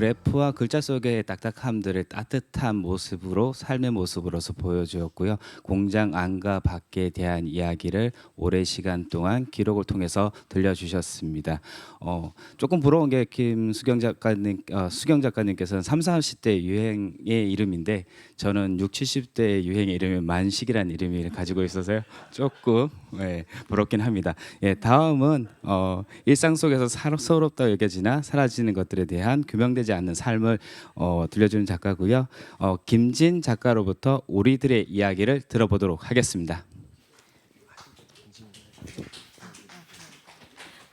그래프와 글자 속의 딱딱함들을 따뜻한 모습으로 삶의 모습으로서 보여주었고요. 공장 안과 밖에 대한 이야기를 오랜 시간 동안 기록을 통해서 들려주셨습니다. 어, 조금 부러운 게 김수경 작가님, 어, 수경 작가님께서는 3, 40대 유행의 이름인데 저는 6, 70대 유행의 이름이 만식이라는 이름을 가지고 있어서요. 조금 예, 부럽긴 합니다. 예, 다음은 어, 일상 속에서 사롭다 여겨지나 사라지는 것들에 대한 규명되지 않는 삶을 어, 들려주는 작가고요. 어, 김진 작가로부터 우리들의 이야기를 들어보도록 하겠습니다.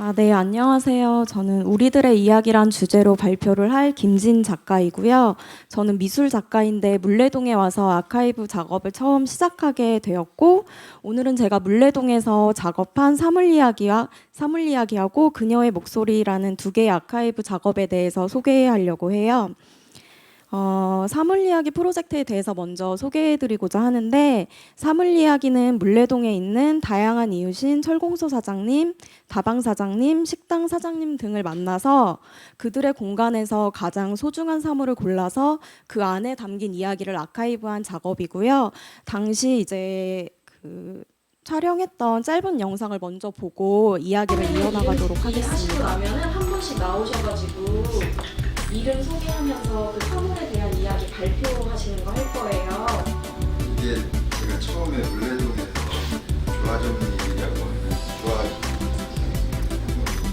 아, 네, 안녕하세요. 저는 우리들의 이야기란 주제로 발표를 할 김진 작가이고요. 저는 미술 작가인데 물레동에 와서 아카이브 작업을 처음 시작하게 되었고, 오늘은 제가 물레동에서 작업한 사물 이야기와 사물 이야기하고 그녀의 목소리라는 두 개의 아카이브 작업에 대해서 소개하려고 해요. 어, 사물 이야기 프로젝트에 대해서 먼저 소개해드리고자 하는데 사물 이야기는 물레동에 있는 다양한 이웃인 철공소 사장님, 다방 사장님, 식당 사장님 등을 만나서 그들의 공간에서 가장 소중한 사물을 골라서 그 안에 담긴 이야기를 아카이브한 작업이고요. 당시 이제 그 촬영했던 짧은 영상을 먼저 보고 이야기를 이어나가도록 하시고 하겠습니다. 나면은 한 분씩 나오셔가지고 이름 소개하면서 그 사물에 대한 이야기 발표하시는 거 할 거예요. 이게 제가 처음에 물레동에서 조화정리라고 하는 조화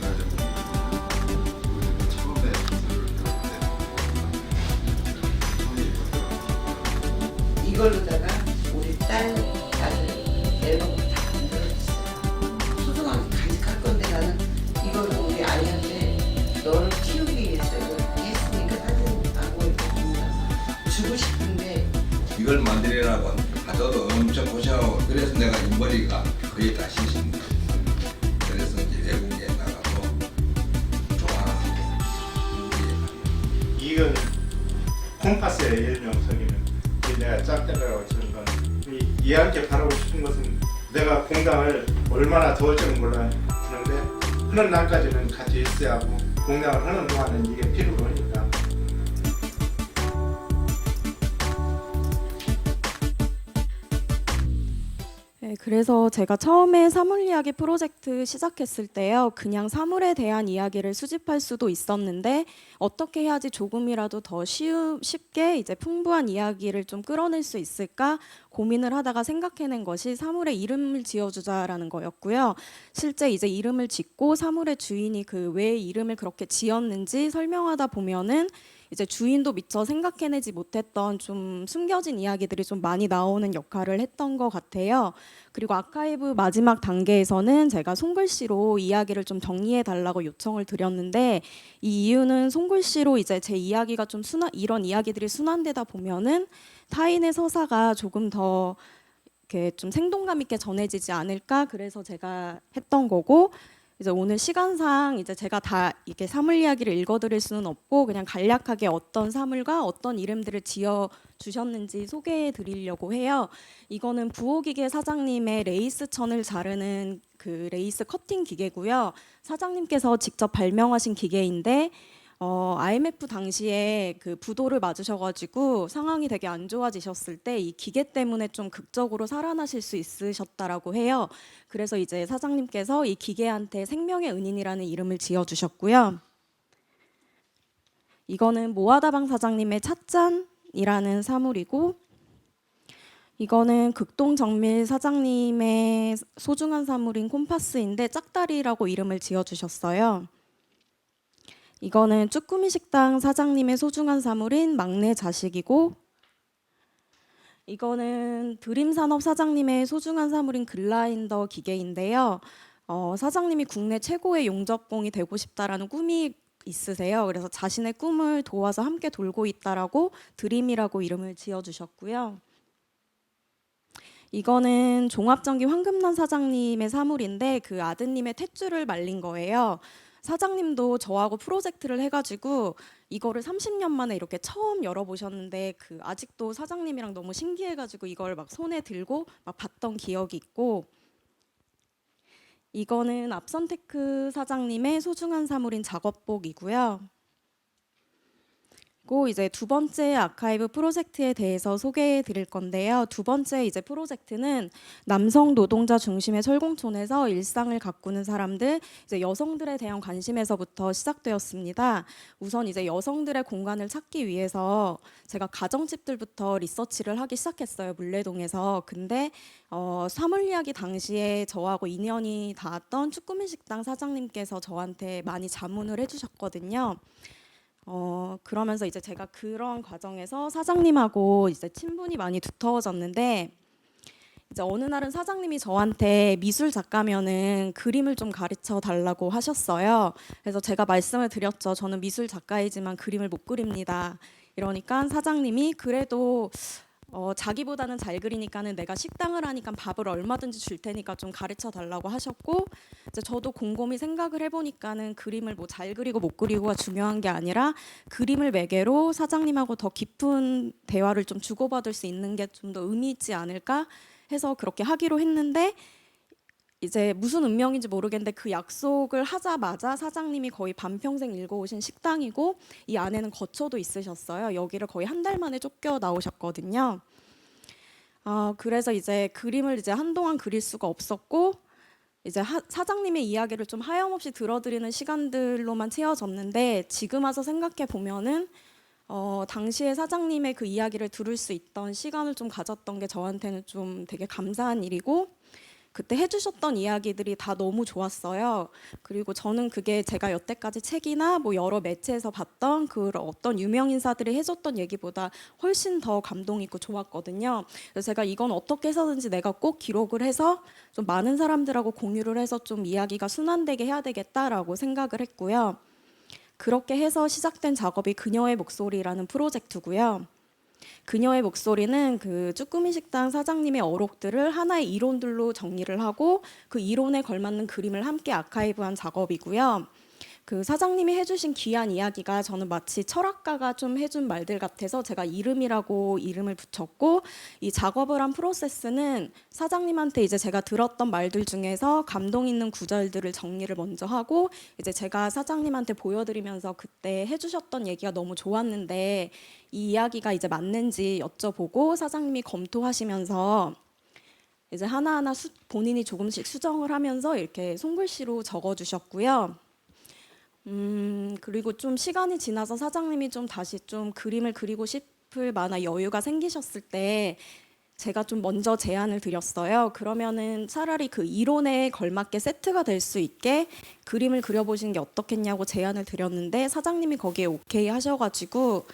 조화정리 처음에 기술을 배울 때 손이 있었더라고요. 이걸로다가 이걸 만들려고 하셔도 엄청 고생하고 그래서 내가 인머리가 거의 다 시신 그래서 이제 외국에 나가서 좋아하고 이건 콤파스의 일명 석이는 내가 짝대라고 치는 건. 이, 이한테 바라고 싶은 것은 내가 공당을 얼마나 더울지는 몰라 그런데 하는 날까지는 같이 있어야 하고 공당을 하는 동안은 이게 필요하 그래서 제가 처음에 사물 이야기 프로젝트 시작했을 때요, 그냥 사물에 대한 이야기를 수집할 수도 있었는데 어떻게 해야지 조금이라도 더 쉬우, 쉽게 이제 풍부한 이야기를 좀 끌어낼 수 있을까 고민을 하다가 생각해낸 것이 사물에 이름을 지어주자라는 거였고요. 실제 이제 이름을 짓고 사물의 주인이 그 왜 이름을 그렇게 지었는지 설명하다 보면은 이제 주인도 미처 생각해내지 못했던 좀 숨겨진 이야기들이 좀 많이 나오는 역할을 했던 것 같아요. 그리고 아카이브 마지막 단계에서는 제가 손글씨로 이야기를 좀 정리해 달라고 요청을 드렸는데 이 이유는 손글씨로 이제 제 이야기가 좀 순한 이런 이야기들이 순환되다 보면은 타인의 서사가 조금 더 이렇게 좀 생동감 있게 전해지지 않을까 그래서 제가 했던 거고 이제 오늘 시간상 이제 제가 다 이렇게 사물 이야기를 읽어드릴 수는 없고 그냥 간략하게 어떤 사물과 어떤 이름들을 지어 주셨는지 소개해 드리려고 해요. 이거는 부호기계 사장님의 레이스 천을 자르는 그 레이스 커팅 기계고요. 사장님께서 직접 발명하신 기계인데 어, IMF 당시에 그 부도를 맞으셔가지고 상황이 되게 안 좋아지셨을 때 이 기계 때문에 좀 극적으로 살아나실 수 있으셨다라고 해요. 그래서 이제 사장님께서 이 기계한테 생명의 은인이라는 이름을 지어주셨고요. 이거는 모아다방 사장님의 찻잔이라는 사물이고 이거는 극동정밀 사장님의 소중한 사물인 콤파스인데 짝다리라고 이름을 지어주셨어요. 이거는 쭈꾸미 식당 사장님의 소중한 사물인 막내 자식이고 이거는 드림산업 사장님의 소중한 사물인 글라인더 기계인데요. 어, 사장님이 국내 최고의 용접공이 되고 싶다라는 꿈이 있으세요. 그래서 자신의 꿈을 도와서 함께 돌고 있다라고 드림이라고 이름을 지어주셨고요. 이거는 종합전기 황금난 사장님의 사물인데 그 아드님의 탯줄을 말린 거예요. 사장님도 저하고 프로젝트를 해가지고 이거를 30년 만에 이렇게 처음 열어보셨는데 그 아직도 사장님이랑 너무 신기해가지고 이걸 막 손에 들고 막 봤던 기억이 있고 이거는 앞선테크 사장님의 소중한 사물인 작업복이고요. 고 이제 두 번째 아카이브 프로젝트에 대해서 소개해 드릴 건데요. 두 번째 이제 프로젝트는 남성 노동자 중심의 철공촌에서 일상을 가꾸는 사람들, 이제 여성들에 대한 관심에서부터 시작되었습니다. 우선 이제 여성들의 공간을 찾기 위해서 제가 가정집들부터 리서치를 하기 시작했어요. 물레동에서. 근데 어, 사물 이야기 당시에 저하고 인연이 닿았던 쭈꾸미 식당 사장님께서 저한테 많이 자문을 해주셨거든요. 어, 그러면서 이제 제가 그런 과정에서 사장님하고 이제 친분이 많이 두터워졌는데 이제 어느 날은 사장님이 저한테 미술 작가면은 그림을 좀 가르쳐 달라고 하셨어요. 그래서 제가 말씀을 드렸죠. 저는 미술 작가이지만 그림을 못 그립니다. 이러니까 사장님이 그래도 어, 자기보다는 잘 그리니까는 내가 식당을 하니까 밥을 얼마든지 줄 테니까 좀 가르쳐 달라고 하셨고 이제 저도 곰곰이 생각을 해보니까는 그림을 뭐 잘 그리고 못 그리고가 중요한 게 아니라 그림을 매개로 사장님하고 더 깊은 대화를 좀 주고받을 수 있는 게 좀 더 의미 있지 않을까 해서 그렇게 하기로 했는데 이제 무슨 운명인지 모르겠는데 그 약속을 하자마자 사장님이 거의 반평생 읽어오신 식당이고 이 안에는 거처도 있으셨어요. 여기를 거의 한 달 만에 쫓겨 나오셨거든요. 어, 그래서 이제 그림을 이제 한동안 그릴 수가 없었고 이제 하, 사장님의 이야기를 좀 하염없이 들어드리는 시간들로만 채워졌는데 지금 와서 생각해 보면은 어, 당시에 사장님의 그 이야기를 들을 수 있던 시간을 좀 가졌던 게 저한테는 좀 되게 감사한 일이고 그때 해주셨던 이야기들이 다 너무 좋았어요. 그리고 저는 그게 제가 여태까지 책이나 뭐 여러 매체에서 봤던 그 어떤 유명 인사들이 해줬던 얘기보다 훨씬 더 감동 있고 좋았거든요. 그래서 제가 이건 어떻게 해서든지 내가 꼭 기록을 해서 좀 많은 사람들하고 공유를 해서 좀 이야기가 순환되게 해야 되겠다라고 생각을 했고요. 그렇게 해서 시작된 작업이 그녀의 목소리라는 프로젝트고요. 그녀의 목소리는 그 쭈꾸미 식당 사장님의 어록들을 하나의 이론들로 정리를 하고 그 이론에 걸맞는 그림을 함께 아카이브한 작업이고요. 그 사장님이 해주신 귀한 이야기가 저는 마치 철학가가 좀 해준 말들 같아서 제가 이름이라고 이름을 붙였고 이 작업을 한 프로세스는 사장님한테 이제 제가 들었던 말들 중에서 감동 있는 구절들을 정리를 먼저 하고 이제 제가 사장님한테 보여드리면서 그때 해주셨던 얘기가 너무 좋았는데 이 이야기가 이제 맞는지 여쭤보고 사장님이 검토하시면서 이제 하나하나 수, 본인이 조금씩 수정을 하면서 이렇게 손글씨로 적어주셨고요. 음, 그리고 좀 시간이 지나서 사장님이 좀 다시 좀 그림을 그리고 싶을 만한 여유가 생기셨을 때 제가 좀 먼저 제안을 드렸어요. 그러면은 차라리 그 이론에 걸맞게 세트가 될 수 있게 그림을 그려보시는 게 어떻겠냐고 제안을 드렸는데 사장님이 거기에 오케이 하셔가지고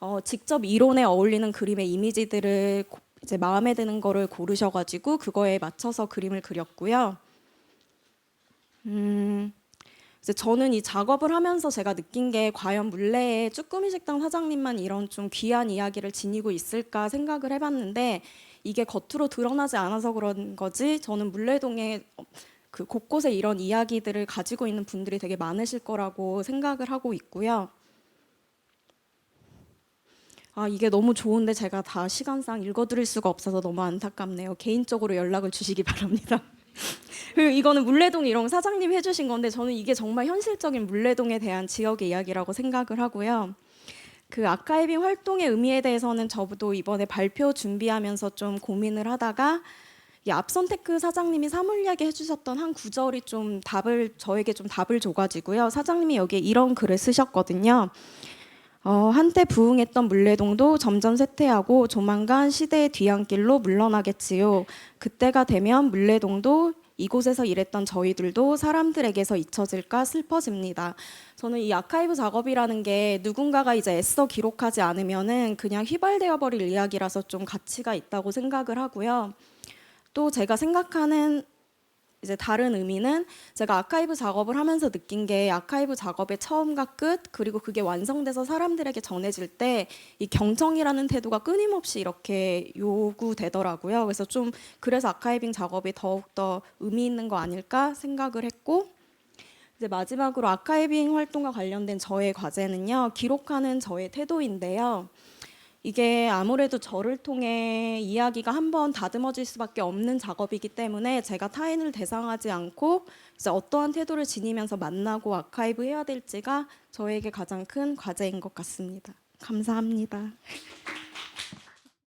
어, 직접 이론에 어울리는 그림의 이미지들을 고- 이제 마음에 드는 거를 고르셔가지고 그거에 맞춰서 그림을 그렸고요. 음, 이제 저는 이 작업을 하면서 제가 느낀 게 과연 물레에 쭈꾸미 식당 사장님만 이런 좀 귀한 이야기를 지니고 있을까 생각을 해봤는데 이게 겉으로 드러나지 않아서 그런 거지 저는 물레동에 그 곳곳에 이런 이야기들을 가지고 있는 분들이 되게 많으실 거라고 생각을 하고 있고요. 아 이게 너무 좋은데 제가 다 시간상 읽어드릴 수가 없어서 너무 안타깝네요. 개인적으로 연락을 주시기 바랍니다. 그리고 이거는 물레동 이런 사장님 해주신 건데 저는 이게 정말 현실적인 물레동에 대한 지역의 이야기라고 생각을 하고요. 그 아카이빙 활동의 의미에 대해서는 저도 이번에 발표 준비하면서 좀 고민을 하다가 이 앞선 테크 사장님이 사물 이야기 해주셨던 한 구절이 좀 답을 저에게 좀 답을 줘가지고요. 사장님이 여기에 이런 글을 쓰셨거든요. 어, 한때 부흥했던 물레동도 점점 쇠퇴하고 조만간 시대의 뒤안길로 물러나겠지요. 그때가 되면 물레동도 이곳에서 일했던 저희들도 사람들에게서 잊혀질까 슬퍼집니다. 저는 이 아카이브 작업이라는 게 누군가가 이제 애써 기록하지 않으면은 그냥 휘발되어 버릴 이야기라서 좀 가치가 있다고 생각을 하고요. 또 제가 생각하는 이제 다른 의미는 제가 아카이브 작업을 하면서 느낀 게 아카이브 작업의 처음과 끝 그리고 그게 완성돼서 사람들에게 전해질 때 이 경청이라는 태도가 끊임없이 이렇게 요구되더라고요. 그래서 좀 그래서 아카이빙 작업이 더욱 더 의미 있는 거 아닐까 생각을 했고 이제 마지막으로 아카이빙 활동과 관련된 저의 과제는요. 기록하는 저의 태도인데요. 이게 아무래도 저를 통해 이야기가 한번 다듬어질 수밖에 없는 작업이기 때문에 제가 타인을 대상하지 않고 이제 어떠한 태도를 지니면서 만나고 아카이브 해야 될지가 저에게 가장 큰 과제인 것 같습니다. 감사합니다.